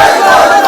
এ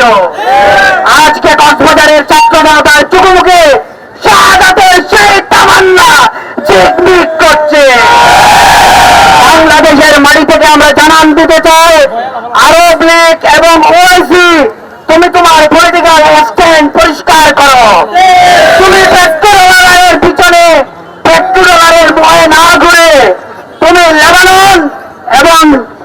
করেছিল আজকে কক্সবাজারের জনতার চুকুমুখে শাহাদাতের সেই তামান্না চিকমিক করছে। বাংলাদেশের মাটি থেকে আমরা জানান দিতে চাই আরব লীগ এবং ওআইসি তুমি তোমার পলিটিক্যাল স্ট্যান্ড পরিষ্কার করো। তুমি পেট্রোলারের পিছনে পেট্রোলারের ভয়ে না ঘুরে তুমি লেবানন এবং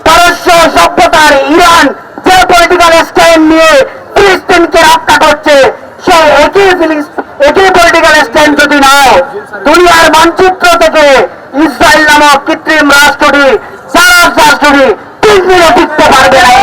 পারস্য সভ্যতার ইরান, যে পলিটিক্যাল স্ট্যান্ড নিয়ে ফিলিস্তিনকে রক্ষা করছে। সেই একই ফিলিস- একই পলিটিক্যাল স্ট্যান্ড যদি নাও দুনিয়ার মানচিত্র থেকে ইসরায়েল নামক কৃত্রিম রাষ্ট্রটি সারাস রাষ্ট্রটি তিন দিনও টিকতে পারবে না।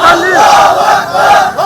আল্লাহু আকবার।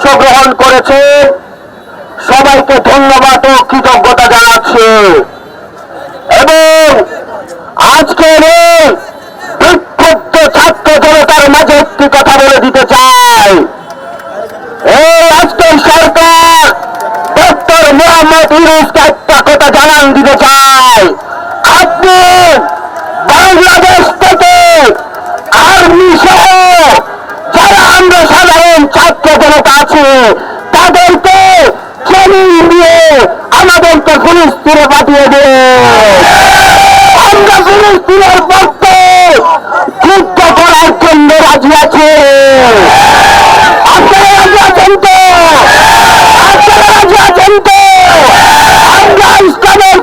অংশগ্রহণ করেছে। সবাইকে ধন্যবাদ ও কৃতজ্ঞতা জানাচ্ছে। এবং আজকের বিক্ষুব্ধ ছাত্র জনতার মাঝে একটি কথা বলে দিতে চাই। এই আজকের সরকার ডক্টর মোহাম্মদ ইউনুসকে একটা কথা জানান দিতে চাই। আপনি বাংলাদেশ থেকে আর্মি সহ যারা আমরা সাধারণ ছাত্র জনতা আছে, তাদেরকে ট্রেনিং দিয়ে আমাদেরকে ফিলিস্তিনে পাঠিয়ে দেয় আমরা ফিলিস্তিনের পক্ষে যুদ্ধ করার জন্য রাজি আছে। আপনারা রাজি আছেন তো? আপনারা রাজি আছেন তো? আমরা ইসলামের